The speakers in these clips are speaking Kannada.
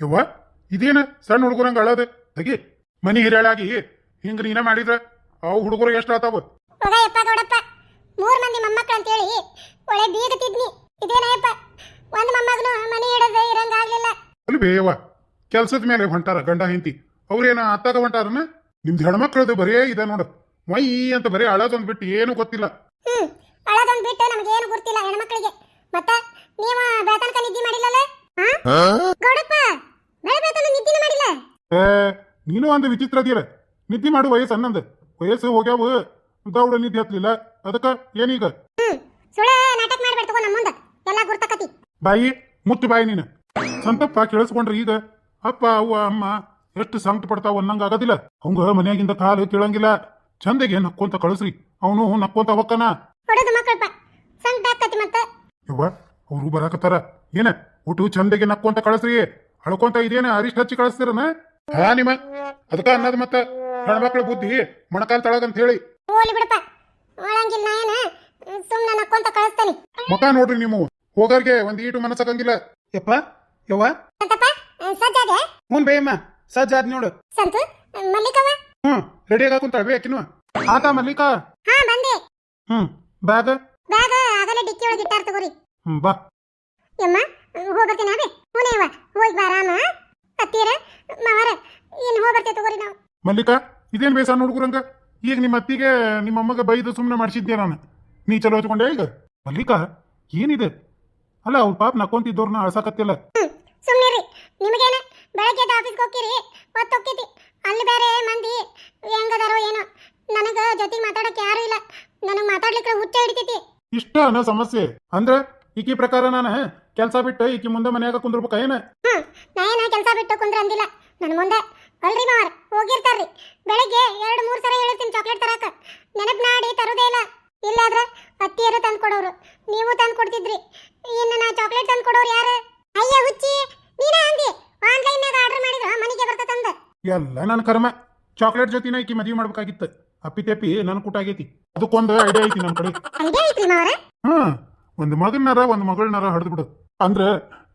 ಯವ್ವ ಇದೇನ? ಸಣ್ಣ ಹುಡುಗರಂಗ ಅಳದ? ತಗಿ. ಮನಿ ಹಿರಿಯಳಾಗಿ ಹಿಂಗ ನೀನ ಮಾಡಿದ್ರ ಅವು ಹುಡುಗರು ಎಷ್ಟು ಆತಾವ? ಹೋಗಯ್ಯಪ್ಪ ಗೌಡಪ್ಪ. ಮೂರ್ ಮಂದಿ ಅಂತ ಅಂತೇಳಿ ಒಳ್ಳೆ ಬೀಗತಿದ್ನಿ. ಇದೇನಯ್ಯಪ್ಪ ಒಂದ್ ಮೊಮ್ಮಗನು ಮನಿ ಹಿಡದ ಇರಂಗಾಗ್ಲಿಲ್ಲ ಅಲ್ಲಿ ಬೇಯವ್ವ ಕೆಲ್ಸದ ಮೇಲೆ ಹೊಂಟಾರ ಗಂಡ ಹೆಂಡತಿ. ಅವ್ರೇನ ಅತ್ತಾಗ ಹೊಂಟಾರನ? ನಿಮ್ದು ಹೆಣ್ಮಕ್ಳದು ಬರೇ ಇದೆ ನೋಡು. ಮೈ ಅಂತ ಬರೀ ಅಳದೊಂದ್ ಬಿಟ್ಟು ಏನು ಗೊತ್ತಿಲ್ಲ. ಹ್ಮ್ ಅಳದೊಂದ್ ಬಿಟ್ಟು ನಮ್ಗೆ ಏನು ಗೊತ್ತಿಲ್ಲ ಹೆಣ್ಮಕ್ಳಿಗೆ. ಮತ್ತ ನೀವು ಬೇತನಕ ನಿದ್ದೆ ಮಾಡಿಲ್ಲಲ್ಲ? ಹಾ? ಗೌಡಪ್ಪ! ಬೆಳೆ ಬೇತನ ನಿದ್ದಿನ ಮಾಡಿಲ್ಲ? ಏ ನೀನು ಒಂದು ವಿಚಿತ್ರ ಅದೀರ ನಿದ್ದೆ ಮಾಡು ವಯಸ್ಸು ಅನ್ನಂದ ವಯಸ್ಸು ಹೋಗ್ಯಾವು. ದೌಡ ನಿದ್ದೆ ಹತ್ಲಿಲ್ಲ. ಅದಕ್ಕ ಏನೀಗ? ಹ್ಮ್ ಸುಳ ನಾಟಕ ಮಾಡ್ಬೇಡ ತಗೋ ನಮ್ಮ ಮುಂದ. ಎಲ್ಲ ಗುರ್ತಕತಿ. ಬಾಯಿ ಮುತ್ತು ಬಾಯಿ ನೀನು. ಸಂತಪ್ಪ ಕೇಳಿಸ್ಕೊಂಡ್ರಿ ಈಗ ಅಪ್ಪ ಅವ್ವ ಅಮ್ಮ ಎಷ್ಟು ಸಂಕಟ ಪಡ್ತಾವ ಅನ್ನಂಗ ಆಗೋದಿಲ್ಲ. ಅವಂಗ ಮನ್ಯಾಗಿಂದ ಕಾಲು ತಿಳಂಗಿಲ್ಲ ಚಂದಗೆ ನಕ್ಕೊಂತ ಕಳಿಸ್ರಿ. ಅವನು ನಕ್ಕೊಂತ ಹೊಕ್ಕನ ಹೊಡದು ಮಕ್ಕಳಪ್ಪ ಸಂಕಟ ಆಕತಿ ಮತ್ತ. ಯವ್ವ ಅವ್ರು ಬರಾಕತ್ತಾರ. ಏನ ಊಟ ಚಂದಗೆ ನಕ್ಕೊಂತ ಕಳಿಸ್ರಿ. ಅಳ್ಕೊಂತ ಇದೇನ ಅರಿಷ್ಟ ಹಚ್ಚಿ ಕಳಿಸ್ತೀರನ? ಹಾ ನಿಮ್ಮ ಅದಕ್ಕ ಅನ್ನೋದು ಮತ್ತ ಹೆಣ್ಮಕ್ಳ ಬುದ್ಧಿ ಮೊಣಕಾಲ್ ತಳಗಂತ ಹೇಳಿ. ಹೋಲಿ ಬಿಡಪ್ಪ ಒಳಂಗಿಲ್ಲ ಏನ ಸುಮ್ಮನೆ ನಕ್ಕೊಂತ ಕಳಿಸ್ತಾನೆ. ಮುಖ ನೋಡ್ರಿ ನೀವು ಹೋಗರ್ಗೆ ಒಂದ್ ಈಟು ಮನಸ್ಸಾಗಂಗಿಲ್ಲ ಯಪ್ಪ ಯವ್ವ? ಸಂತಪ್ಪ ಸಜ್ಜಾದೆ ಹ್ಞೂ ಬೇಯಮ್ಮ ಸಜ್ಜಾದ್ ನೋಡು. ಸಂತು ಮಲ್ಲಿಕವ ಹ್ಮ್ ರೆಡಿ ಆಗ ಕುಂತ ಆತ ಮಲ್ಲಿಕಾ? ಹಾ ಬಂದೆ. ಹ್ಮ್ ಬ್ಯಾಗ್? ಬ್ಯಾಗ್ ಆಗಲೇ ಡಿಕ್ಕಿ ಒಳಗೆ ಇಟ್ಟಾರ ತಗೋರಿ. ಹ್ಮ್ ಬಾ. ಯಮ್ಮ ಹೋಗ್ಬರ್ತೀನಿ ಅಬೆ ಮುನೇವ ಹೋಗಿ ಬಾರಾಮ ಅತ್ತೀರ ಮಾವರ ಇನ್ನು ಹೋಗ್ಬರ್ತೇವೆ ತಗೋರಿ ನಾವು. ಮಲ್ಲಿಕಾ ಇದೇನ್ ಬೇಸ ಹುಡುಗರಂಗ ಈಗ ನಿಮ್ಮ ಅತ್ತಿಗೆ ನಿಮ್ಮ ಅಮ್ಮಗ ಬೈದು ಸುಮ್ಮನೆ ಮಾಡಿಸಿದ್ದೆ ನಾನು. ನೀ ಚಲೋ ಹಚ್ಕೊಂಡೆ ಈಗ? ಮಲ್ಲಿಕಾ ಏನಿದೆ? ಅಲ್ಲ ಅವ್ರ ಪಾಪ ನಕ್ಕೊಂತಿದ್ದವ್ರನ್ನ ಅಳ್ಸಾಕತ್ತಿಲ್ಲ ಸುಮ್ಮನೆ ಸುಮ್ಮನಿರಿ ನಿಮಗೇನ? ಬೆಳಗ್ಗೆ ಆಫೀಸ್ಗೆ ಹೋಗ್ತೀರಿ? ಹೊತ್ತು ಹೋಗ್ತೈತಿ. ಅಲ್ಲಿ ಬೇರೆ ಮಂದಿ ಹೆಂಗದಾರೋ ಏನೋ. ನನಗೆ ಜೊತೆಗೆ ಮಾತಾಡೋಕೆ ಯಾರು ಇಲ್ಲ. ನನಗೆ ಮಾತಾಡ್ಲಿಕ್ಕೆ ಹುಚ್ಚ ಹಿಡಿತೈತಿ. ಇಷ್ಟ ಅನ್ನೋ ಸಮಸ್ಯೆ. ಅಂದ್ರ ಈಕಿ ಪ್ರಕಾರ ನಾನು ಕೆಲಸ ಬಿಟ್ಟು ಈಕಿ ಮುಂದೆ ಮನ್ಯಾಗ ಕುಂದ್ರಬೇಕ ಏನ? ನಾನು ಕೆಲಸ ಬಿಟ್ಟು ಕುಂದ್ರ ಅಂದಿಲ್ಲ ನನ್ನ ಮುಂದೆ ಅಲ್ರಿ ಮಾವರ್ ಹೋಗಿರ್ತಾರ್ರಿ. ಬೆಳಗ್ಗೆ ಎರಡು ಮೂರು ಸಲ ಹೇಳಿರ್ತೀನಿ ಚಾಕ್ಲೇಟ್ ತರಾಕ. ನೆನಪು ಮಾಡಿ ತರೋದೇ ಇಲ್ಲ. ಇಲ್ಲಾದ್ರ ಅತ್ತಿಯರು ತಂದು ಕೊಡೋರು. ನೀವು ತಂದು ಕೊಡ್ತಿದ್ರಿ. ಇನ್ನು ನಾ ಚಾಕ್ಲೇಟ್ ತಂದು ಕೊಡೋರು ಯಾರು? ಅಯ್ಯ ಹುಚ್ಚಿ ನೀನೇ ಅಂದಿ ಆನ್ಲೈನ್ ನಾಗ ಆರ್ಡರ್ ಮಾಡಿದ್ರ ಮನೆಗೆ ಬರ್ತದಂದ ಎಲ್ಲ ನನ್ನ ಕರ್ಮ. ಚಾಕ್ಲೇಟ್ ಜೊತೆನ ಈಕಿ ಮದುವೆ ಮಾಡ್ಬೇಕಾಗಿತ್ತು. ಅಪ್ಪಿ ತೆಪ್ಪಿ ನನ್ನ ಕೂಟ ಆಗೈತಿ. ಅದಕ್ಕೊಂದು ಐಡಿಯಾ ಐತಿ ನಮ್ಮ ಕಡೆ. ಐಡಿಯಾ ಐತ್ರಿ ಮಾವರ? ಹಾ ಒಂದು ಮಗನರ ಒಂದು ಮಗಳನರ ಹಡ್ದು ಬಿಡು. ಅಂದ್ರೆ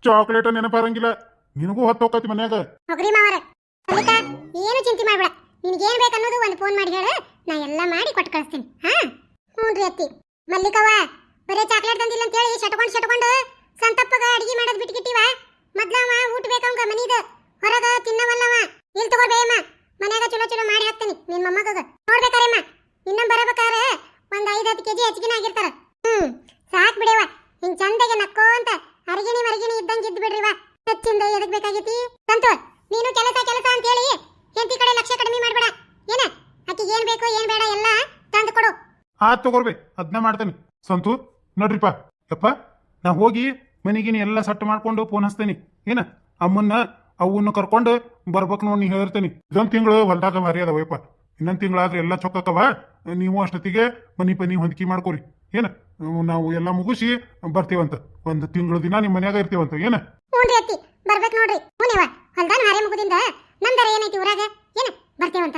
ಚಾಕ್ಲೇಟ್ ನೆನಪಾರಂಗಿಲ್ಲ ನಿನಗೂ ಹೊತ್ತು ಹೋಗತಿ ಮನ್ಯಾಗ. ಹೋಗ್ರಿ ಮಾವರ. ಮಲ್ಲಿಕಾ ಏನು ಚಿಂತೆ ಮಾಡ್ಬೇಡ. ಬೇಕು ಅನ್ನೋದು ಒಂದು ಫೋನ್ ಮಾಡಿ ಹೇಳು. ನಾ ಎಲ್ಲ ಮಾಡಿ ಕೊಟ್ಟು ಕಳಿಸ್ತೀನಿ. ಹಾ? ಹ್ಞೂ ರೀ ಅತ್ತಿ. ಮಲ್ಲಿಕವ್ವ, ಬರೇ ಚಾಕ್ಲೇಟ್ ತಂದಿಲ್ಲ ಅಂತೇಳಿ ಶಟ್ಕೊಂಡು ಶಟ್ಕೊಂಡು ಸಂತಪ್ಪಗ ಅಡಿಗೆ ಮಾಡೋದು ಬಿಟ್ಕಿಟ್ಟಿವ ಮೊದ್ಲವ ಊಟ ಬೇಕಂಗ ಮನೀದ. ಹೊರಗ ತಿನ್ನವಲ್ಲವ. ಇಲ್ಲಿ ತಗೋಬೇಯಮ್ಮ ಮನ್ಯಾಗ ಚಲೋ ಚಲೋ ಮಾಡಿ ಹಾಕ್ತೀನಿ. ನಿನ್ನ ಮೊಮ್ಮಗ ನೋಡ್ಬೇಕಾರಮ್ಮ ಇನ್ನೊಂದು ಬರಬೇಕಾರೆ ಒಂದ್ ಐದು ಹತ್ತು ಕೆಜಿ ಹೆಚ್ಚಿಗೆ ಆಗಿರ್ತಾರ. ಹ್ಮ್. ಸಾಕ್ ಬಿಡವ ಹಿಂಗ್ ಚಂದಗೆ ನಕ್ಕೋಂತ ಅರಿಗಿಣಿ ಮರಿಗಿಣಿ ಇದ್ದಂಗೆ ಇದ್ದು ಬಿಡ್ರಿವ ಹೆಚ್ಚಿಂದ ಎದಕ್ ಬೇಕಾಗೈತಿ? ಸಂತು, ನೀನು ಕೆಲಸ ಕೆಲಸ ಅಂತ ಹೇಳಿ ಹೆಂಡತಿ ಕಡೆ ಲಕ್ಷ ಕಡಿಮೆ ಮಾಡ್ಬೇಡ. ಏನ? ಆಕಿಗೆ ಏನ್ ಬೇಕು, ಏನ್ ಬೇಡ ಎಲ್ಲ ತಂದು ಕೊಡು. ಆ, ತಗೋರ್ಬೆ ಅದನ್ನ ಮಾಡ್ತೇನೆ. ಸಂತು, ನೋಡ್ರಿಪ್ಪ. ಯಪ್ಪ, ನಾ ಹೋಗಿ ಮನೆಗಿನ ಎಲ್ಲ ಸಟ್ ಮಾಡ್ಕೊಂಡು ಫೋನ್ ಹಚ್ತೇನೆ. ಏನ? ಅಮ್ಮನ್ನ ಅವನ್ನ ಕರ್ಕೊಂಡು ಬರ್ಬೇಕು ನೋಡಿ ನೀ ಹೇಳ್ತೇನೆ. ಇದೊಂದು ತಿಂಗಳು ಹೊಲ್ದಾಗ ಭಾರಿ ಅದಾವಯ್ಯಪ್ಪ ಇನ್ನೊಂದು ತಿಂಗಳಾದ್ರೆ ಎಲ್ಲ ಚೊಕ್ಕಕ್ಕವ. ನೀವು ಅಷ್ಟೊತ್ತಿಗೆ ಮನಿ ಪನಿ ಹೊಂದಿಕೆ ಮಾಡ್ಕೊರಿ. ಏನ? ನಾವು ಎಲ್ಲ ಮುಗಿಸಿ ಬರ್ತೀವಂತ. ಒಂದು ತಿಂಗಳು ದಿನ ನಿಮ್ಮ ಮನ್ಯಾಗ ಇರ್ತೀವಂತ. ಏನ? ಹ್ಞೂನ್ರಿ ಅತ್ತಿ ಬರ್ಬೇಕು ನೋಡ್ರಿ. ಹ್ಞೂ ಹೊಲ್ದಾನ ಹಾರೆ ಮುಗುದಿಂದ ನಮ್ದರ ಏನೈತಿ ಊರಾಗ? ಏನ? ಬರ್ತೀವಂತ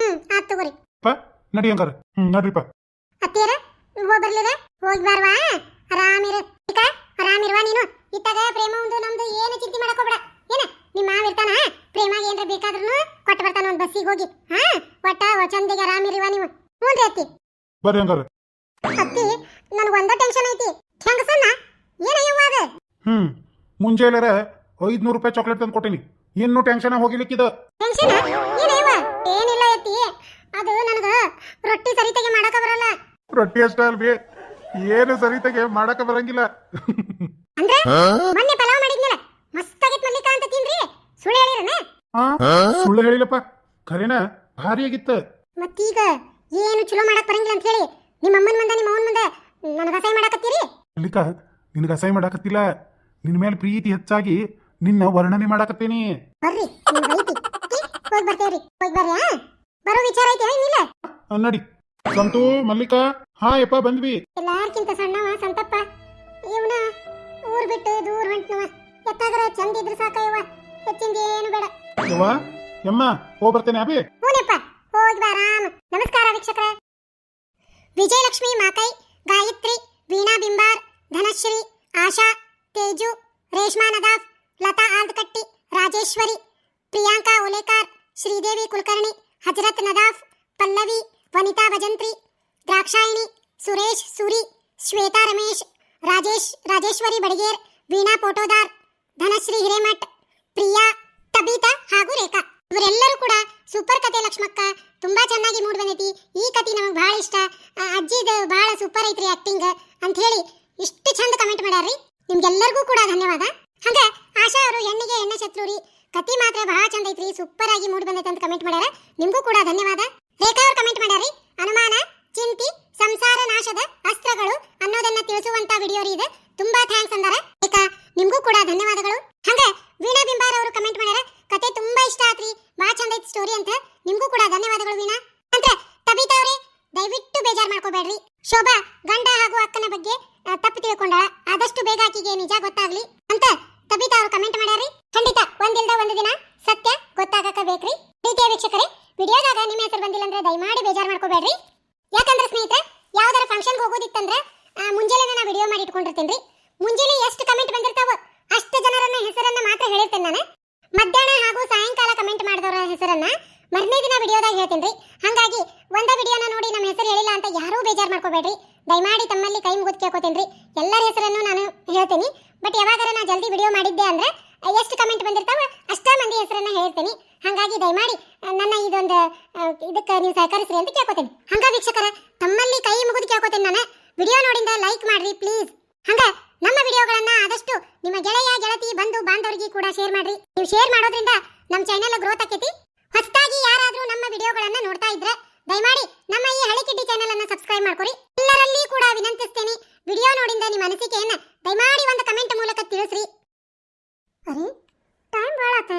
ಹ್ಮ್ ಆತ್ ತಗೋರಿ. ಪ ನಡಿ ಹಂಗಾರ. ಹ್ಮ್ ನಡ್ರಿಪ್ಪ ಅತ್ತಿಯರ ಹೋಗ್ ಬರ್ಲಿರ ಹೋಗಿ ಬಾರ್ವಾ? ಆರಾಮಿರು ಈಗ ಆರಾಮಿರುವ ನೀನು? ಇತ್ತಾಗ ಪ್ರೇಮ ಒಂದು ನಮ್ದು ಏನು ಚಿಂತೆ ಮಾಡಕ್ ಹೋಗ್ಬೇಡ. ಏನ? ನಿಮ್ಮ ಮಾವ ಇರ್ತಾನ? ಪ್ರೇಮಾಗ ಏನ್ರ ಬೇಕಾದ್ರೂ ಕೊಟ್ಟು ಬರ್ತಾನ ಒಂದ್ ಬಸ್ಸಿಗೆ ಹೋಗಿ. ಹಾ? ಒಟ್ಟ ಚಂದಿಗೆ ಆರಾಮಿರುವ ನೀವು? ಹ್ಞೂನ್ರಿ ಅತ್ತಿ. ಬರ್ರಿ ಹಂಗಾರ. ಅತ್ತಿ ನನಗೆ ಒಂದ ಟೆನ್ಷನ್ ಐತಿ. ಹೆಂಗಸಣ್ಣ ಏನಯ್ಯವ್ವ ಅದು? ಹ್ಮ್ ಮುಂಜಾನೆರ ಐದ್ನೂರು ರೂಪಾಯಿ ಚಾಕ್ಲೇಟ್ ತಂದು ಕೊಟ್ಟೀನಿ. ಇನ್ನು ಟೆನ್ಷನ್ ಹೋಗಿಲಿಕ್ಕಿದ ಟೆನ್ಷನ್ ಏನಯ್ಯವ್ವ ಏನಿಲ್ಲ ಐತಿ ಅದು ನನಗ ರೊಟ್ಟಿ ಸರಿತೆಗೆ ಮಾಡಕ ಬರಲ್ಲ. ರೊಟ್ಟಿ ಅಷ್ಟ ಅಲ್ವಿ? ಏನು ಸರಿತಾಗೆ ಮಾಡಕ ಬರಂಗಿಲ್ಲ. ಅಂದ್ರೆ ಮೊನ್ನೆ ಪಲಾವ್ ಮಾಡಿದ್ನಲ್ಲ ಮಸ್ತ್ ಆಗಿತ್ ಮಲ್ಲಿಕಾ ಅಂತ ತಿನ್ರಿ ಸುಳ್ಳು ಹೇಳಿರನ? ಆ? ಸುಳ್ಳು ಹೇಳಿಲ್ಲಪ್ಪ. ಖರೇನ ಭಾರಿ ಆಗಿತ್ತ ಮತ್ತೀಗ ಏನು ಚಲೋ ಮಾಡಕ್ ಬರಂಗಿಲ್ಲ ಅಂತ ಹೇಳಿ ನಿಮ್ಮ ಅಮ್ಮನ ಮುಂದೆ ನಿಮ್ಮ ಅವನ ಮುಂದೆ ನನಗೆ ಅಸಹ್ಯ ಮಾಡಕತ್ತೀರಿ ನಿನಗೆ ಅಸಹ್ಯ ಮಾಡಾಕತ್ತಿಲ್ಲ? ನಿನ್ನ ಮೇಲೆ ಪ್ರೀತಿ ಹೆಚ್ಚಾಗಿ ನಿನ್ನ ವರ್ಣನೆ ಮಾಡಾಕತ್ತೀನಿ. ಬರ್ರಿ ಐತಿ. ಹೋಗ್ ಬರ್ತೇವ್ರಿ ಹೋಗ್ ಬರ್ರಿ ಬರೋ ವಿಚಾರ ಐತಿ ಏನಿಲ್ಲ ನೋಡಿ. ಸಂತು ಮಲ್ಲಿಕಾ ಹಾ ಯಪ್ಪ ಬಂದ್ವಿ. ಎಲ್ಲಾರ್ಕಿಂತ ಸಣ್ಣವ ಸಂತಪ್ಪ. ಇವನ ಊರ್ ಬಿಟ್ಟು ದೂರ ಹೊಂಟ್ನವ. ಎತ್ತಾಗರ ಚಂದ ಇದ್ರ ಸಾಕ ಇವ ಹೆಚ್ಚಿಂದ ಏನು ಬೇಡ. ಯವ್ವ ಯಮ್ಮ ಹೋಗ್ ಬರ್ತೇನೆ ಅಬಿ ಹೂನಪ್ಪ ಹೋಗಿ ಬಾ ಆರಾಮ್. ನಮಸ್ಕಾರ ವೀಕ್ಷಕರೇ. ವಿಜಯಲಕ್ಷ್ಮಿ ಮಾಕೈ ಗಾಯತ್ರಿ ವೀಣಾ ಬಿಂಬಾರ್ ಧನಶ್ರೀ, ಆಶಾ, ತೇಜು, ರೇಷ್ಮಾ ನದಾಫ್, ಲತಾ ಆಲ್ದಕಟ್ಟಿ, ರಾಜೇಶ್ವರಿ, ಪ್ರಿಯಾಂಕಾ ಓಲೇಕಾರ್ ಶ್ರೀದೇವಿ ಕುಲಕರ್ಣಿ, ಹಜರತ್ ನದಾಫ್, ಪಲ್ಲವಿ, ವನಿತಾ ಭಜಂತ್ರಿ, ದ್ರಾಕ್ಷಾಯಿಣಿ, ಸುರೇಶ್, ಸೂರಿ, ಶ್ವೇತಾ ರಮೇಶ್, ರಾಜೇಶ್, ರಾಜೇಶ್ವರಿ ಬಡಿಗೇರ್, ವೀಣಾ ಪೋಟೋದಾರ್ ಧನಶ್ರೀ ಹಿರೇಮಠ್, ಪ್ರಿಯಾ, ತಬೀತಾ ಹಾಗೂ ರೇಖಾ. ಇವರೆಲ್ಲರೂ ಕೂಡ ಸೂಪರ್ ಕತೆ ಲಕ್ಷ್ಮಕ್ಕ ತುಂಬಾ ಚೆನ್ನಾಗಿ ಮೂಡ್ ಬಂದೈತಿ. ಈ ಕತೆ ನಮಗೆ ಬಹಳ ಇಷ್ಟ. ಅಜ್ಜಿದ ಬಹಳ ಸೂಪರ್ ಐತ್ರಿ ಆಕ್ಟಿಂಗ್ ಅಂತ ಹೇಳಿ ಇಷ್ಟು ಚಂದ ಕಮೆಂಟ್ ಮಾಡ್ಯಾರ್ರಿ. ನಿಮ್ಗೆಲ್ಲರಿಗೂ ಕೂಡ ಧನ್ಯವಾದ. ಹಂಗ ಆಶಾ ಅವರು ಹೆಣ್ಣಿಗೆ ಎಣ್ಣೆ ಶತ್ರು ರೀ ಕತಿ ಮಾತ್ರ ಬಹಳ ಚಂದ ಐತ್ರಿ ಸೂಪರ್ ಆಗಿ ಮೂಡ್ ಬಂದೈತೆ ಅಂತ ಕಮೆಂಟ್ ಮಾಡ್ಯಾರ. ನಿಮ್ಗೂ ಕೂಡ ಧನ್ಯವಾದ. ರೇಖಾ ಅವ್ರು ಕಮೆಂಟ್ ಮಾಡ್ಯಾರ್ರಿ, ಅನುಮಾನ, ಚಿಂತಿ, ಸಂಸಾರ ನಾಶದ ಅಸ್ತ್ರಗಳು ಅನ್ನೋದನ್ನ ತಿಳಿಸುವಂತ ವಿಡಿಯೋ ರೀ ಇದು. ತುಂಬಾ ಥ್ಯಾಂಕ್ಸ್ ಅಂದಾರ. ರೇಖಾ, ನಿಮ್ಗೂ ಕೂಡ ಧನ್ಯವಾದಗಳು. ಹಂಗ ವೀಣಾ ಬಿಂಬಾರ್ ಅವರು ಕಮೆಂಟ್ ಮಾಡ್ಯಾರ ಕತೆ ತುಂಬಾ ಇಷ್ಟ ಆತ್ರಿ, ಬಹಳ ಚಂದ ಐತಿ ಸ್ಟೋರಿ ಅಂತ. ನಿಮ್ಗೂ ಕೂಡ ಧನ್ಯವಾದಗಳು ವೀಣಾ. ಅಂತ ತಬಿತಾ ಅವ್ರೆ, ದಯವಿಟ್ಟು ಬೇಜಾರ್ ಮಾಡ್ಕೋಬೇಡ್ರಿ. ಶೋಭಾ, ಗಂಡ ಹಾಗೂ ಅಕ್ಕನ ಬಗ್ಗೆ ತಪ್ಪು ತಿಳ್ಕೊಂಡಾಳ. ಆದಷ್ಟು ಬೇಗ ಆಕಿಗೆ ನಿಜ ಗೊತ್ತಾಗ್ಲಿ ಅಂತ ತಬಿತಾ ಅವರು ಕಮೆಂಟ್ ಮಾಡ್ಯಾರಿ. ಖಂಡಿತ ಒಂದಿಲ್ದ ಒಂದು ದಿನ ಸತ್ಯ ಗೊತ್ತಾಗಕ ಬೇಕ್ರಿ ಪ್ರೀತಿಯ ವೀಕ್ಷಕರೇ, ವಿಡಿಯೋದಾಗ ನಿಮ್ಮ ಹೆಸರು ಬಂದಿಲ್ಲ ಅಂದ್ರೆ ದಯಮಾಡಿ ಬೇಜಾರ್ ಮಾಡ್ಕೋಬೇಡ್ರಿ. ಯಾಕಂದ್ರೆ ಸ್ನೇಹಿತರೆ, ಯಾವ್ದಾರ ಫಂಕ್ಷನ್ಗೆ ಹೋಗೋದಿತ್ತಂದ್ರೆ ಮುಂಜಾನೆ ನಾ ವಿಡಿಯೋ ಮಾಡಿ ಇಟ್ಕೊಂಡಿರ್ತೀನಿ ಮುಂಜಾನೆ ಎಷ್ಟು ಕಮೆಂಟ್ ಬಂದಿರ್ತಾವ ಅಷ್ಟು ಜನರನ್ನ, ಹೆಸರನ್ನ ಮಾತ್ರ ಹೇಳಿರ್ತೇನೆ ನಾನು. ಮಧ್ಯಾಹ್ನ ಹಾಗೂ ಸಾಯಂಕಾಲ ಕಮೆಂಟ್ ಮಾಡಿದವರ ಹೆಸರನ್ನ ಮರನೇ ದಿನ ವಿಡಿಯೋದಾಗ ಹೇಳ್ತೀನಿ ಹಂಗಾಗಿ ಒಂದ ವಿಡಿಯೋನ ನೋಡಿ ನಮ್ಮ ಹೆಸರು ಹೇಳಿಲ್ಲ ಅಂತ ಯಾರೂ ಬೇಜಾರ್ ಮಾಡ್ಕೋಬೇಡ್ರಿ. ದಯಮಾಡಿ ತಮ್ಮಲ್ಲಿ ಕೈ ಮುಗಿದು ಕೇಳ್ಕೊತೀನಿ ಎಲ್ಲರ ಹೆಸರನ್ನು ನಾನು ಹೇಳ್ತೀನಿ. ಬಟ್ ಯಾವಾಗಾರ ನಾ ಜಲ್ದಿ ವಿಡಿಯೋ ಮಾಡಿದ್ದೆ ಅಂದ್ರೆ ಎಷ್ಟು ಕಮೆಂಟ್ ಬಂದಿರ್ತಾವ ಅಷ್ಟೇ ಮಂದಿ ಹೆಸರನ್ನ ಹೇಳ್ತೀನಿ. ಹಾಗಾಗಿ ದಯಮಾಡಿ ನನ್ನ ಇದೊಂದು ಇದಕ್ಕೆ ನೀವು ಸಹಕರಿಸ್ರಿ ಅಂತ ಕೇಳ್ಕೊತೀನಿ. ಹಂಗ ವೀಕ್ಷಕರ, ತಮ್ಮಲ್ಲಿ ಕೈ ಮುಗಿದು ಕೇಳ್ಕೊತೀನಿ ನಾನು. ವಿಡಿಯೋ ನೋಡಿಂದ ಲೈಕ್ ಮಾಡ್ರಿ ಪ್ಲೀಸ್ ಹಂಗ ನಮ್ಮ ವಿಡಿಯೋಗಳನ್ನ ಆದಷ್ಟು ನಿಮ್ಮ ಗೆಳೆಯ ಗೆಳತಿ ಬಂಧು ಬಾಂಧವರಿಗೆ ಕೂಡ ಶೇರ್ ಮಾಡ್ರಿ. ನೀವು ಶೇರ್ ಮಾಡೋದ್ರಿಂದ ನಮ್ಮ ಚಾನೆಲ್ ಗ್ರೋತ್ ಆಕೈತಿ. ಹೊಸದಾಗಿ ಯಾರಾದರೂ ನಮ್ಮ ವಿಡಿಯೋಗಳನ್ನು ನೋಡ್ತಾ ಇದ್ರೆ ದಯಮಾಡಿ ನಮ್ಮ ಈ ಹಳಿ ಕಿಡ್ಡಿ ಚಾನೆಲ್ ಅನ್ನು ಸಬ್ಸ್ಕ್ರೈಬ್ ಮಾಡ್ಕೊರಿ ಎಲ್ಲರಲ್ಲಿ ಕೂಡ ವಿನಂತಿಸ್ತೇನೆ, ವಿಡಿಯೋ ನೋಡಿದ ನಿಮ್ಮ ಅನಿಸಿಕೆಯನ್ನ ದಯಮಾಡಿ ಒಂದು ಕಮೆಂಟ್ ಮೂಲಕ ತಿಳಿಸ್ರಿ. ಅರೆ ಟೈಮ್ ಭಾಳ ಆತ.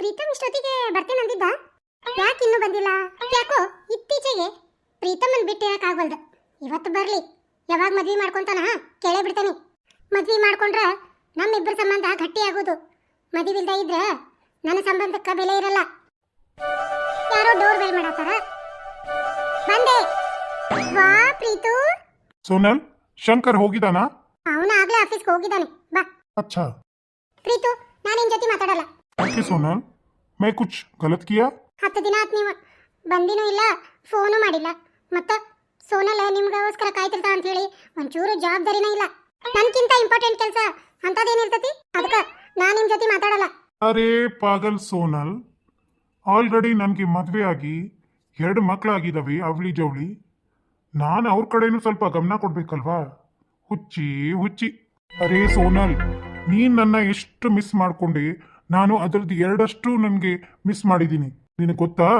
ಪ್ರೀತಮ್ ಇಷ್ಟೊತ್ತಿಗೆ ಬರ್ತೇನೆ ಅಂದಿದ್ದ? ಯಾಕೆ ಇನ್ನೂ ಬಂದಿಲ್ಲ? ಯಾಕೋ ಇತ್ತೀಚೆಗೆ ಪ್ರೀತಮನ್ ಆಗೋಲ್ದು ಇವತ್ತು ಬರಲಿ. ಯಾವಾಗ ಮದ್ವೆ ಮಾಡ್ಕೊಂತಾನ? ಕೇಳೇ ಬಿಡ್ತಾನೆ. ಮದ್ವೆ ಮಾಡ್ಕೊಂಡ್ರೆ ನಮ್ಮಿಬ್ಬರ ಸಂಬಂಧ ಗಟ್ಟಿ ಆಗೋದು ಮದುವೆ ಇಲ್ದ ಇದ್ರ ನನ್ನ ಸಂಬಂಧಕ್ಕೆ ಬೆಲೆ ಇರಲ್ಲ. ಯಾರೋ ಡೋರ್ ಬೆಲ್ ಮಾಡತ್ತಾರ ಬಂದೆ ವಾ ಪ್ರೀತು ಸೋನಲ್ ಶಂಕರ್ ಹೋಗಿದಾನಾ ಅವನ ಆಗ್ಲೇ ಆಫೀಸ್ಗೆ ಹೋಗಿದ್ದಾನೆ ಬಾ अच्छा ಪ್ರೀತು ನಾನು ನಿನ್ ಜೊತೆ ಮಾತಾಡಲ್ಲ ओके सोनल मैं कुछ गलत किया ಹತ್ತು ದಿನ ಆತ್ ನೀವು ಬಂದಿನೂ ಇಲ್ಲ ಫೋನು ಮಾಡಿಲ್ಲ ಮತ್ತ ಸೋನಲ್ ನಿಮ್ಗೋಸ್ಕರ ಕಾಯ್ತಿರ್ತಾವ ಅಂತ ಹೇಳಿ ಒಂಚೂರು ಜವಾಬ್ದಾರಿನೇ ಇಲ್ಲ ನನ್ಕಿಂತ ಇಂಪಾರ್ಟೆಂಟ್ ಕೆಲಸ ಅಂತದೇನಿರ್ತತಿ ಅದಕ್ಕೆ ನಾನು ನಿಮ್ ಜೊತೆ ಮಾತಾಡಲ್ಲ ಅರೆ ಪಾಗಲ್ ಸೋನಲ್ ಆಲ್ರೆಡಿ ನನಗೆ ಮದುವೆ ಆಗಿ ಎರಡು ಮಕ್ಕಳಾಗಿದ್ದಾವೆ ಅವಳಿ ಜವಳಿ. ನಾನು ಅವ್ರ ಕಡೆನೂ ಸ್ವಲ್ಪ ಗಮನ ಕೊಡ್ಬೇಕಲ್ವಾ? ಹುಚ್ಚಿ ಹುಚ್ಚಿ. ಅರೆ ಸೋನಲ್, ನೀನು ನನ್ನ ಎಷ್ಟು ಮಿಸ್ ಮಾಡ್ಕೊಂಡೆ, ನಾನು ಅದರದ್ದು ಎರಡಷ್ಟು ನನಗೆ ಮಿಸ್ ಮಾಡಿದ್ದೀನಿ ನಿನಗೆ ಗೊತ್ತಾ?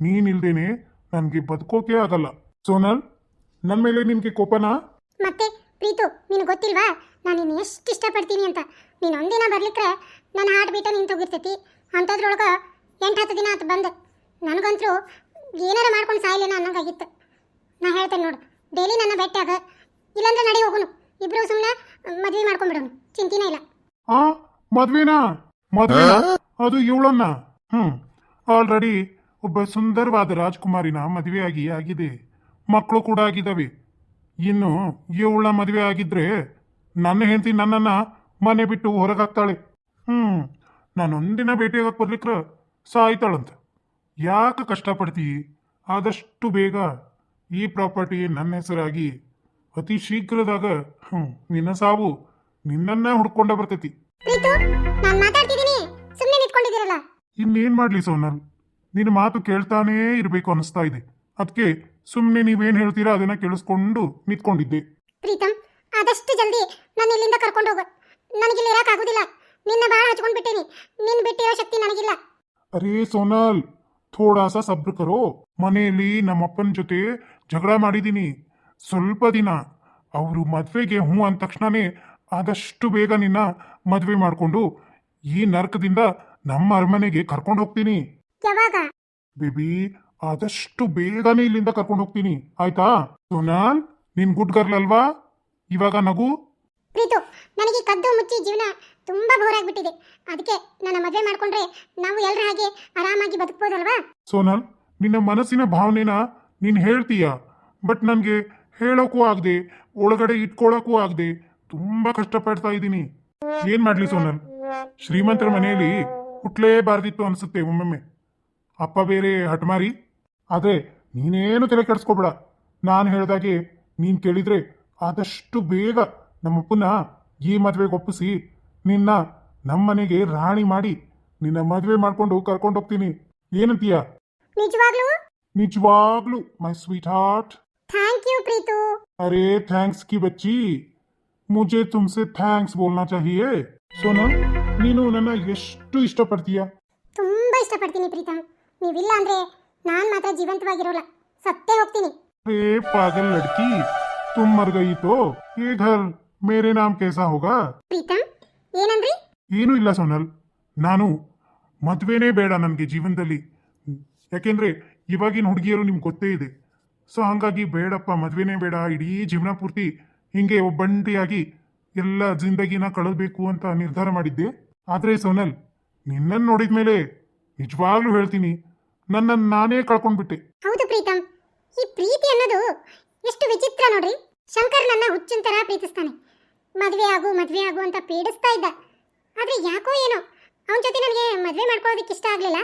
ನೀನಿಲ್ದೇನೆ ನನಗೆ ಬದುಕೋಕೆ ಆಗಲ್ಲ. ಸೋನಲ್ ನನ್ನ ಮೇಲೆ ನಿನಗೆ ಕೋಪನಾ? ಮತ್ತೆ, ಪ್ರೀತು, ನಿನ್ ಗೊತ್ತಿಲ್ವಾ? ನಾನು ನಿನ್ನ ಎಷ್ಟು ಇಷ್ಟಪಡ್ತೀನಿ ಅಂತ. ನೀನು ಒಂದಿನ ಬರ್ಲಿಕ್ರೆ ನನ್ನ ಹಾರ್ಟ್ ಬೀಟ ನಿಂತೋಗಿರ್ತೈತಿ. ಅಂಥದ್ರೊಳಗೆ ಎಂಟು ಹತ್ತು ದಿನ ಆತು ಬಂದು. ನನಗಂತರೂ ಏನಾರ ಮಾಡ್ಕೊಂಡು ಸಾಯಿಲೇನ ಅನ್ನಂಗಾಗಿತ್ತು. ನಾ ಹೇಳ್ತೇನೆ ನೋಡು ಡೈಲಿ ನನ್ನ ಭೇಟಿಯಾಗ ಇಲ್ಲಾಂದ್ರೆ ನಡಿ ಹೋಗುನು. ಇಬ್ರು ಸುಮ್ಮನೆ ಮದ್ವೆ ಮಾಡ್ಕೊಂಡ್ಬಿಡೋನು ಚಿಂತಿನೇ ಇಲ್ಲ. ಆ ಮದ್ವೆನಾ? ಮದ್ವೆ ಅದು ಇವಳನ್ನ? ಹ್ಮ್. ಆಲ್ರೆಡಿ ಒಬ್ಬ ಸುಂದರವಾದ ರಾಜ್ಕುಮಾರಿನ ಆಗಿ ಆಗಿದೆ. ಮಕ್ಕಳು ಕೂಡ ಆಗಿದ್ದಾವೆ ಇನ್ನು ಇವಳ ಮದುವೆ ಆಗಿದ್ರೆ ನನ್ನ ಹೆಂಡತಿ ನನ್ನನ್ನ ಮನೆ ಬಿಟ್ಟು ಹೊರಗಾಕ್ತಾಳೆ ಹ್ಮ್. ನಾನೊಂದಿನ ಭೇಟಿಯಾಗಕ್ಕೆ ಬರ್ಲಿಕ್ರ? ಸಾಯ್ತಾಳಂತ. ಯಾಕೆ ಕಷ್ಟಪಡ್ತೀವಿ ಆದಷ್ಟು ಬೇಗ ಈ ಪ್ರಾಪರ್ಟಿ ನನ್ನ ಹೆಸರಾಗಿ ಅತಿ ಶೀಘ್ರದಾಗ ಹ್ಞೂ ನಿನ್ನ ಸಾವು ನಿನ್ನನ್ನ ಹುಡ್ಕೊಂಡ ಬರ್ತೈತಿ. ಇನ್ನೇನ್ ಮಾಡ್ಲಿ ಸೋನಲ್? ನಿನ್ನ ಮಾತು ಕೇಳ್ತಾನೇ ಇರಬೇಕು ಅನಿಸ್ತಾ ಇದೆ. ಅದಕ್ಕೆ ಸುಮ್ಮನೆ ನೀವೇನ್ ಹೇಳ್ತೀರಾ ಅದನ್ನ ಕೇಳಿಸ್ಕೊಂಡು ನಿಂತ್ಕೊಂಡಿದ್ದೆ. ಪ್ರೀತಮ್ ಆದಷ್ಟು ಜಲ್ದಿ ನಾನು ಇಲ್ಲಿಂದ ಕರ್ಕೊಂಡು ಹೋಗು ನನಗಿಲ್ಲಿ ಇರಕ್ಕಾಗೋದಿಲ್ಲ ನಿನ್ನ ಬಾಳ ಹಚ್ಕೊಂಡು ಬಿಟ್ಟೀನಿ ನಿನ್ನ ಬಿಟ್ಟಿರೋ ಶಕ್ತಿ ನನಗಿಲ್ಲ. ಅರೇ ಸೋನಲ್ ಥೋಡಾ ಸಬ್ರ ಸಬ್ರ್ ಕರೋ. ಮನೆಯಲ್ಲಿ ನಮ್ಮಪ್ಪನ ಜೊತೆ ಜಗಳ ಮಾಡಿದ್ದೀನಿ ಸ್ವಲ್ಪ ದಿನ. ಅವರು ಮದುವೆಗೆ ಹ್ಞೂ ಅಂದ ತಕ್ಷಣನೇ ಆದಷ್ಟು ಬೇಗ ನಿನ್ನ ಮದುವೆ ಮಾಡಿಕೊಂಡು ಈ ನರಕದಿಂದ ನಮ್ಮ ಅರಮನೆಗೆ ಕರ್ಕೊಂಡು ಹೋಗ್ತೀನಿ. ಯಾವಾಗ? ಬೇಬಿ ಆದಷ್ಟು ಬೇಗನೆ ಇಲ್ಲಿಂದ ಕರ್ಕೊಂಡು ಹೋಗ್ತೀನಿ. ಆಯ್ತಾ? ಸೋನಾಲ್ ನಿನ್ ಗುಡ್ ಗರ್ಲ್ ಅಲ್ವಾ? ಇವಾಗ ನಗು. ಪ್ರೀತು ನನಗೆ ಕದ್ದು ಮುಚ್ಚಿ ಜೀವನ ತುಂಬಾ ಬೋರ್ ಆಗ್ಬಿಟ್ಟಿದೆ ಅದಕ್ಕೆ ನನ್ನ ಮದುವೆ ಮಾಡ್ಕೊಂಡ್ರೆ ನಾವು ಎಲ್ಲರ ಹಾಗೆ ಆರಾಮಾಗಿ ಬದುಕ್ಬೋದಲ್ವಾ? ಸೋನಲ್, ನಿನ್ನ ಮನಸ್ಸಿನ ಭಾವನೆನ ನೀನ್ ಹೇಳ್ತೀಯ? ಬಟ್ ನನಗೆ ಹೇಳೋಕ್ಕೂ ಆಗದೆ, ಒಳಗಡೆ ಇಟ್ಕೊಳ್ಳೋಕ್ಕೂ ಆಗದೆ ತುಂಬಾ ಕಷ್ಟಪಡ್ತಾ ಇದ್ದೀನಿ. ಏನ್ ಮಾಡ್ಲಿ ಸೋನಲ್? ಶ್ರೀಮಂತರ ಮನೆಯಲ್ಲಿ ಹುಟ್ಲೇಬಾರ್ದಿತ್ತು ಅನ್ಸುತ್ತೆ ಒಮ್ಮೊಮ್ಮೆ. ಅಪ್ಪ ಬೇರೆ ಹಠಮಾರಿ. ಆದ್ರೆ ನೀನೇನು ತಲೆ ಕೆಡಿಸ್ಕೊಬೇಡ. ನಾನು ಹೇಳ್ದಾಗೆ ನೀನ್ ಕೇಳಿದ್ರೆ ಆದಷ್ಟು ಬೇಗ ನಮ್ಮಪ್ಪನ ಈ ಮದ್ವೆಗೆ ಒಪ್ಪಿಸಿ ನಿನ್ನ ನಮ್ಮನೆಗೆ ರಾಣಿ ಮಾಡಿ ನಿನ್ನ ಮದುವೆ ಮಾಡ್ಕೊಂಡು ಕರ್ಕೊಂಡು ಹೋಗ್ತೀನಿ ಏನಂತೀಯ ನಿಜವಾಗ್ಲೂ ನಿಜವಾಗ್ಲು my sweet heart thank you Preethu अरे थैंक्स की बच्ची मुझे तुमसे थैंक्स बोलना चाहिए ಸೋನಾ ನೀನು ನನ್ನ ಎಷ್ಟು ಇಷ್ಟಪಡ್ತೀಯ ತುಂಬಾ ಇಷ್ಟಪಡ್ತೀನಿ ಪ್ರೀತಮ್ ನೀವಿಲ್ಲ ಅಂದ್ರೆ ನಾನ್ ಮಾತ್ರ ಜೀವಂತವಾಗಿರೋಲ್ಲ ಸತ್ತೇ ಹೋಗ್ತೀನಿ अरे पागल लड़की तुम मर गई तो ये घर मेरे नाम कैसा होगा ಪ್ರೀತಮ್ ಏನಂದ್ರಿ? ಏನೂ ಇಲ್ಲ ಸೋನಲ್. ನಾನು ಮದ್ವೆನೇ ಬೇಡ ನನಗೆ ಜೀವನದಲ್ಲಿ. ಯಾಕೆಂದ್ರೆ ಇವಾಗಿನ ಹುಡುಗಿಯರು ನಿಮ್ಗೆ ಗೊತ್ತೇ ಇದೆ. ಸೊ ಹಂಗಾಗಿ ಬೇಡಪ್ಪ ಮದುವೆನೇ ಬೇಡ. ಇಡೀ ಜೀವನ ಪೂರ್ತಿ ಹಿಂಗೆ ಒಬ್ಬಂಟಿಯಾಗಿ ಎಲ್ಲ ಜಿಂದಗಿನ ಕಳೆದಬೇಕು ಅಂತ ನಿರ್ಧಾರ ಮಾಡಿದ್ದೆ. ಆದರೆ ಸೋನಲ್ ನಿನ್ನನ್ನು ನೋಡಿದ ಮೇಲೆ ನಿಜವಾಗ್ಲೂ ಹೇಳ್ತೀನಿ ನನ್ನನ್ನು ನಾನೇ ಕಳ್ಕೊಂಡ್ಬಿಟ್ಟೆ. ಹೌದು ಪ್ರೀತಮ್. ಈ ಪ್ರೀತಿ ಅನ್ನೋದು ಎಷ್ಟು ವಿಚಿತ್ರ ನೋಡ್ರಿ. ಶಂಕರ್ ನನ್ನ ಹುಚ್ಚಿನ ತರ ಪ್ರೀತಿಸ್ತಾನೆ. ಮದ್ವೆ ಆಗು ಮದುವೆ ಆಗು ಅಂತ ಪೀಡಿಸ್ತಾ ಇದ್ದ. ಆದ್ರೆ ಯಾಕೋ ಏನೋ? ಅವನ ಜೊತೆ ನನಗೆ ಮದುವೆ ಮಾಡ್ಕೊಳ್ಳೋದಕ್ಕೆ ಇಷ್ಟ ಆಗಲಿಲ್ಲ.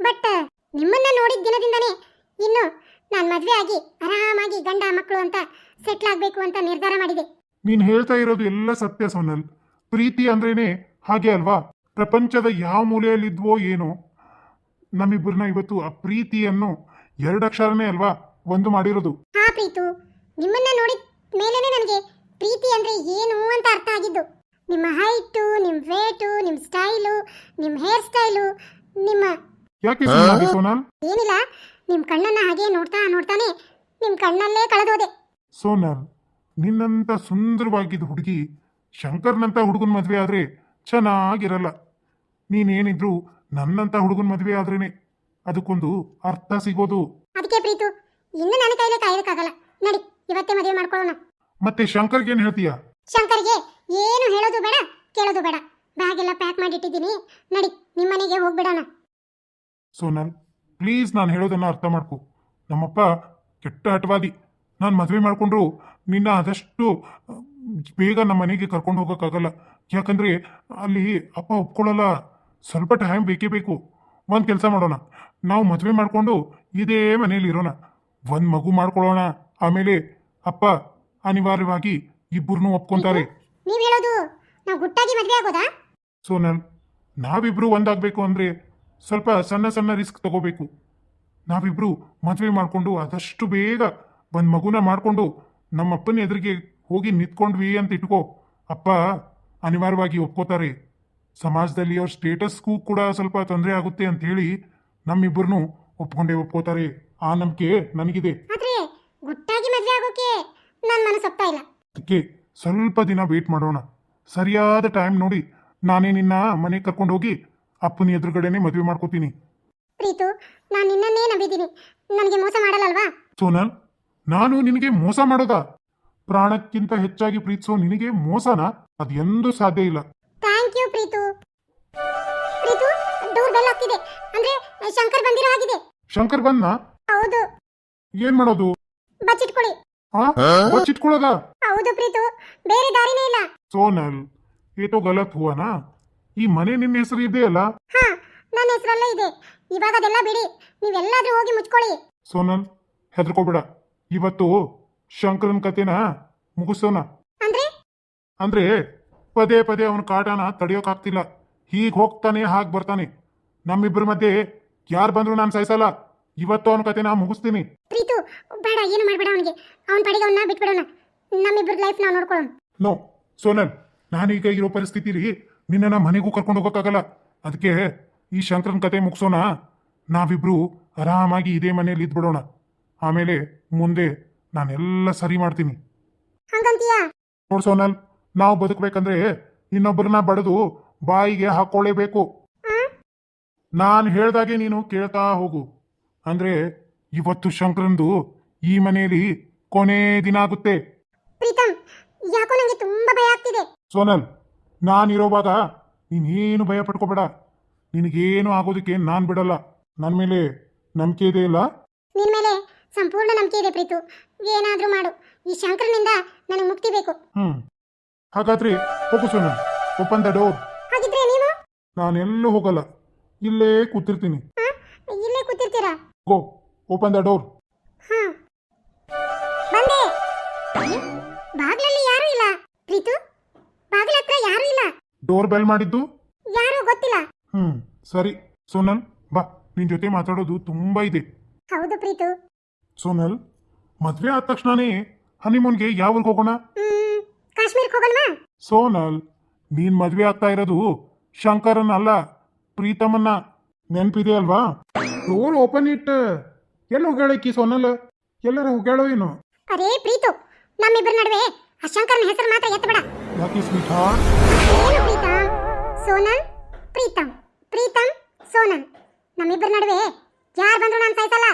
ಬಟ್ ನಿಮ್ಮನ್ನ ನೋಡಿದ ದಿನದಿಂದನೇ ಇನ್ನು ನಾನು ಮದುವೆ ಆಗಿ ಆರಾಮಾಗಿ ಗಂಡ ಮಕ್ಕಳು ಅಂತ ಸೆಟ್ಲ್ ಆಗಬೇಕು ಅಂತ ನಿರ್ಧಾರ ಮಾಡಿದೆ. ನೀನು ಹೇಳ್ತಾ ಇರೋದು ಎಲ್ಲ ಸತ್ಯ ಸೋನಲ್. ಪ್ರೀತಿ ಅಂದ್ರೇನೆ ಹಾಗೆ ಅಲ್ವಾ? ಪ್ರಪಂಚದ ಯಾವ ಮೂಲೆಯಲ್ಲಿದ್ವೋ ಏನೋ. ನಮ್ಮಿಬ್ಬರನ್ನ ಇವತ್ತು ಆ ಪ್ರೀತಿಯನ್ನು ಎರಡಕ್ಷರನೇ ಅಲ್ವಾ ಒಂದು ಮಾಡಿರೋದು? ಹಾ ಪ್ರೀತು ನಿಮ್ಮನ್ನ ನೋಡಿದ ಮೇಲೇನೆ ನನಗೆ ಪ್ರೀತಿ ಅಂದರೆ ಏನು ಅಂತ ಅರ್ಥ ಆಗಿದ್ದು? ನಿಮ್ಮ ಹೈಟು ನಿಮ್ಮ ವೇಟು ನಿಮ್ಮ ಸ್ಟೈಲು ನಿಮ್ಮ ಹೇರ್ ಸ್ಟೈಲು ನಿಮ್ಮ ಯಾಕೆ ಸೋನಲ್? ಏನಿಲ್ಲ ನಿಮ್ಮ ಕಣ್ಣನ್ನ ಹಾಗೆ ನೋಡ್ತಾ ನೋಡ್ತಾನೆ ನಿಮ್ಮ ಕಣ್ಣಲ್ಲೇ ಕಳೆದೋದೆ. ಸೋನಲ್ ನಿನ್ನಂತ ಸುಂದರವಾಗಿದ್ದ ಹುಡುಗಿ ಶಂಕರ್ನಂತ ಹುಡುಗನ ಮದುವೆ ಆದರೆ ಚೆನ್ನಾಗಿರಲ್ಲ. ನೀನೇನಿದ್ರು ನನ್ನಂತ ಹುಡುಗನ ಮದುವೆ ಆದ್ರೇನೆ ಅದಕ್ಕೊಂದು ಅರ್ಥ ಸಿಗೋದು. ಅದಕ್ಕೆ ಪ್ರೀತು ಇನ್ನು ನನ್ನ ಕೈಲೇ ಕಾಯೋದಕ್ಕಾಗಲ್ಲ. ನಡಿ ಇವತ್ತೇ ಮದುವೆ ಮಾಡ್ಕೊಳ್ಳೋಣ. ಮತ್ತೆ ಶಂಕರ್ಗೇನು ಹೇಳ್ತೀಯ? ಶಂಕರ್ಗೆ ಏನು ಹೇಳೋದು ಬೇಡ ಕೇಳೋದು ಬೇಡ. ಬ್ಯಾಗ್ ಎಲ್ಲ ಪ್ಯಾಕ್ ಮಾಡಿಟ್ಟಿದ್ದೀನಿ. ನಡಿ ನಿಮ್ಮನೆಗೆ ಹೋಗ್ಬಿಡೋಣ. ಸೋನಲ್ ಪ್ಲೀಸ್ ನಾನು ಹೇಳೋದನ್ನ ಅರ್ಥ ಮಾಡ್ಕೊ. ನಮ್ಮಪ್ಪ ಕೆಟ್ಟ ಹಟವಾದಿ ನಾನು ಮದುವೆ ಮಾಡಿಕೊಂಡ್ರು ನಿನ್ನ ಆದಷ್ಟು ಬೇಗ ನಮ್ಮ ಮನೆಗೆ ಕರ್ಕೊಂಡು ಹೋಗೋಕ್ಕಾಗಲ್ಲ. ಯಾಕಂದ್ರೆ ಅಲ್ಲಿ ಅಪ್ಪ ಒಪ್ಕೊಳ್ಳಲ್ಲ. ಸ್ವಲ್ಪ ಟೈಮ್ ಬೇಕೇ ಬೇಕು. ಒಂದು ಕೆಲಸ ಮಾಡೋಣ. ನಾವು ಮದುವೆ ಮಾಡಿಕೊಂಡು ಇದೇ ಮನೇಲಿ ಇರೋಣ ಒಂದು ಮಗು ಮಾಡ್ಕೊಳ್ಳೋಣ. ಆಮೇಲೆ ಅಪ್ಪ ಅನಿವಾರ್ಯವಾಗಿ ಇಬ್ಬರನ್ನೂ ಒಪ್ಕೊಂತಾರೆ. ನೀವ್ ಹೇಳೋದು ನಾವು ಗುಟ್ಟಾಗಿ ಮದ್ವೆ ಆಗೋದಾ? ಸೋನಲ್ ನಾವಿಬ್ರು ಒಂದಾಗಬೇಕು ಅಂದರೆ ಸ್ವಲ್ಪ ಸಣ್ಣ ಸಣ್ಣ ರಿಸ್ಕ್ ತಗೋಬೇಕು. ನಾವಿಬ್ರು ಮದುವೆ ಮಾಡಿಕೊಂಡು ಆದಷ್ಟು ಬೇಗ ಒಂದು ಮಗುನ ಮಾಡಿಕೊಂಡು ನಮ್ಮ ಅಪ್ಪನ ಎದುರಿಗೆ ಹೋಗಿ ನಿಂತ್ಕೊಂಡ್ವಿ ಅಂತ ಇಟ್ಕೋ. ಅಪ್ಪ ಅನಿವಾರ್ಯವಾಗಿ ಒಪ್ಕೋತಾರೆ. ಸಮಾಜದಲ್ಲಿ ಅವ್ರ ಸ್ಟೇಟಸ್ಗೂ ಕೂಡ ಸ್ವಲ್ಪ ತೊಂದರೆ ಆಗುತ್ತೆ ಅಂತ ಹೇಳಿ ನಮ್ಮಿಬ್ಬರನ್ನು ಒಪ್ಕೊಂಡೇ ಒಪ್ಕೋತಾರೆ. ಆ ನಂಬಿಕೆ ನನಗಿದೆ. ಆದ್ರೆ ಗುಟ್ಟಾಗಿ ಮದ್ವೆ ಆಗೋಕೆ ನನ್ ಮನಸ್ಸು ಒಪ್ತಾ ಇಲ್ಲ. ಅದಕ್ಕೆ ಸ್ವಲ್ಪ ದಿನ ವೇಟ್ ಮಾಡೋಣ. ಸರಿಯಾದ ಟೈಮ್ ನೋಡಿ ನಾನೇ ನಿನ್ನ ಮನೆಗೆ ಕರ್ಕೊಂಡು ಹೋಗಿ ಅಪ್ಪನ ಎದುರುಗಡೆನೆ ಮದುವೆ ಮಾಡ್ಕೋತೀನಿ. ಪ್ರೀತು ನಾನು ನಿನ್ನನ್ನೇ ನಂಬಿದ್ದೀನಿ. ನನಗೆ ಮೋಸ ಮಾಡಲ್ಲಲ್ವಾ? ಸೋನಲ್ ನಾನು ನಿನಗೆ ಮೋಸ ಮಾಡೋದಾ? ಪ್ರಾಣಕ್ಕಿಂತ ಹೆಚ್ಚಾಗಿ ಪ್ರೀತಿಸೋ ನಿನಗೆ ಮೋಸನಾ? ಅದು ಎಂದೂ ಸಾಧ್ಯ ಇಲ್ಲ. Thank you Preetu. Preetu doorbell ಆಗ್ತಿದೆ ಅಂದ್ರೆ ಶಂಕರ್ ಬಂದಿರೋ ಆಗಿದೆ ಶಂಕರ್ ಬಂದ್ನ? ಹೌದು. ಏನ್ ಮಾಡೋದು? ಬಚ್ಚಿಟ್ಕೊಳ್ಳಿ. ಬಚ್ಚಿಟ್ಕೊಳ್ಳೋದಾ ಹೌದು ಪ್ರೀತು. ಬೇರೆ ದಾರಿನೇ ಇಲ್ಲ. ಸೋನಲ್ ಏತೋ ಗಲತ್ ಹೂವನಾ? ಈ ಮನೆ ನಿನ್ನ ಹೆಸರು ಇದೆಯಲ್ಲ? ಹಾ ನನ್ನ ಹೆಸರಲ್ಲೇ ಇದೆ. ಇವಾಗ ಅದೆಲ್ಲ ಬಿಡಿ. ನೀವೆಲ್ಲಾದ್ರೂ ಹೋಗಿ ಮುಚ್ಕೊಳ್ಳಿ. ಸೋನಲ್ ಹೆದರ್ಕೋಬೇಡ. ಇವತ್ತು ಶಂಕರನ್ ಕತೆನ ಮುಗಿಸೋಣ ಅಂದ್ರೆ? ಅಂದ್ರೆ ಪದೇ ಪದೇ ಅವನ ಕಾಟನ ತಡೆಯೋಕಾಗ್ತಿಲ್ಲ. ಹೀಗೆ ಹೋಗ್ತಾನೆ ಹಾಗೆ ಬರ್ತಾನೆ. ನಮ್ಮಿಬ್ಬರ ಮಧ್ಯೆ ಯಾರು ಬಂದ್ರು ನಾನು ಸಹಿಸಲ್ಲ. ಇವತ್ತು ಅವನ ಕತೆನ ಮುಗಿಸ್ತೀನಿ. ಪ್ರೀತು ಬೇಡ ಏನು ಮಾಡಬೇಡ ಅವನಿಗೆ. ಅವನ ಪಡಿಗೆ ಅವನ್ನ ಬಿಟ್ಬಿಡೋಣ. ನಮ್ಮಿಬ್ಬರ ಲೈಫ್ ನಾವು ನೋಡ್ಕೊಳ್ಳೋಣ. ನೋ ಸೋನಲ್ ನಾನೀಗ ಇರೋ ಪರಿಸ್ಥಿತಿಲಿ ನಿನ್ನನ್ನ ಮನೆಗೂ ಕರ್ಕೊಂಡು ಹೋಗೋಕ್ಕಾಗಲ್ಲ. ಅದಕ್ಕೆ ಈ ಶಂಕರನ್ ಕತೆ ಮುಗಿಸೋಣ. ನಾವಿಬ್ರು ಆರಾಮಾಗಿ ಇದೇ ಮನೆಯಲ್ಲಿ ಇದ್ಬಿಡೋಣ. ಆಮೇಲೆ ಮುಂದೆ ನಾನೆಲ್ಲ ಸರಿ ಮಾಡ್ತೀನಿ. ನೋಡ್ ಸೋನಲ್ ನಾವು ಬದುಕಬೇಕಂದ್ರೆ ಇನ್ನೊಬ್ಬರನ್ನ ಬಡದು ಬಾಯಿಗೆ ಹಾಕೊಳ್ಳೇಬೇಕು ನಾನು ಹೇಳ್ದಾಗೆ ನೀನು ಕೇಳ್ತಾ ಹೋಗು. ಅಂದ್ರೆ ಇವತ್ತು ಶಂಕರಂದು ಈ ಮನೆಯಲ್ಲಿ ಕೊನೆ ದಿನ ಆಗುತ್ತೆ. ಪ್ರೀತಮ್ ಯಾಕೋ ನಂಗೆ ತುಂಬಾ ಭಯ ಆಗ್ತಿದೆ. ಸೋನಲ್ ನಾನಿರೋವಾಗ ನೀನೇನು ಭಯ ಪಡ್ಕೋಬೇಡ. ನಿನಗೇನು ಆಗೋದಕ್ಕೆ ನಾನು ಬಿಡಲ್ಲ. ನನ್ನ ಮೇಲೆ ನಂಬಿಕೆ ಇದೆ ಇಲ್ಲ? ನಿನ್ ಮೇಲೆ ಸಂಪೂರ್ಣ ನಂಬಿಕೆ ಇದೆ ಪ್ರೀತು. ಏನಾದ್ರೂ ಮಾಡು. ಈ ಶಂಕರನಿಂದ ನನಗೆ ಮುಕ್ತಿ ಬೇಕು. ಹ್ಮ್. ಹಾಗಾದ್ರೆ ಹೋಗು ಸೋನಲ್. Open the door. ಹಾಗಿದ್ರೆ ನೀವು? ನಾನೆಲ್ಲೂ ಹೋಗಲ್ಲ. ಇಲ್ಲೇ ಕೂತಿರ್ತೀನಿ. ಗೋ ಓಪನ್ ದ ಡೋರ್ ಹಾ ಬಂದೆ. ಬಾಗ್ಲಲ್ಲಿ ಯಾರು ಇಲ್ಲ. ಪ್ರೀತು ಬಾಗಿಲ ಹತ್ರ ಯಾರು ಇಲ್ಲ. ಡೋರ್ ಬೆಲ್ ಮಾಡಿದ್ದು? ಯಾರು ಗೊತ್ತಿಲ್ಲ. ಹ್ಮ್ ಸರಿ. ಸೋನಲ್ ಬಾ. ನಿನ್ ಜೊತೆ ಮಾತಾಡೋದು ತುಂಬಾ ಇದೆ. ಹೌದು ಪ್ರೀತು. ಸೋನಲ್ ಮದ್ವೆ ಆದ ತಕ್ಷಣನೇ ಹನಿಮೂನ್ಗೆ ಯಾವ ಊರ್ಗ್ ಹೋಗೋಣ? ಹ್ಮ್ ಕಾಶ್ಮೀರಕ್ಕೆ ಹೋಗಲ್ವಾ? ಸೋನಲ್ ನೀನ್ ಮದ್ವೆ ಆಗ್ತಾ ಇರೋದು ಶಂಕರನ್ ಅಲ್ಲ ಪ್ರೀತಮನ್ನ ನೆನ್ಪಿದೆ ಅಲ್ವಾ? ಡೋರ್ ಓಪನ್ ಇಟ್ ಎಲ್ಲ ಹೋಗ್ಯಾಳಕಿ ಸೋನಲ್? ಎಲ್ಲರ ಹೋಗ್ಯಾಳೋ ಏನು? ಅರೇ ಪ್ರೀತು ನಮ್ಮಿಬ್ಬರ ನಡುವೆ ಅಶಂಕರ್ನ ಶಂಕರನ ಹೆಸರು ಮಾತ್ರ ಎತ್ತಬೇಡ ಯಾಕೆ ಸ್ವೀಟ್ ಏನು ಪ್ರೀತಾ? ಸೋನಲ್? ಪ್ರೀತಮ್. ಪ್ರೀತಂ ಸೋನಲ್. ನಮ್ಮಿಬ್ಬರ ನಡುವೆ ಯಾರು ಬಂದ್ರು ನಾನು ಸಾಯ್ಸಲ್ಲ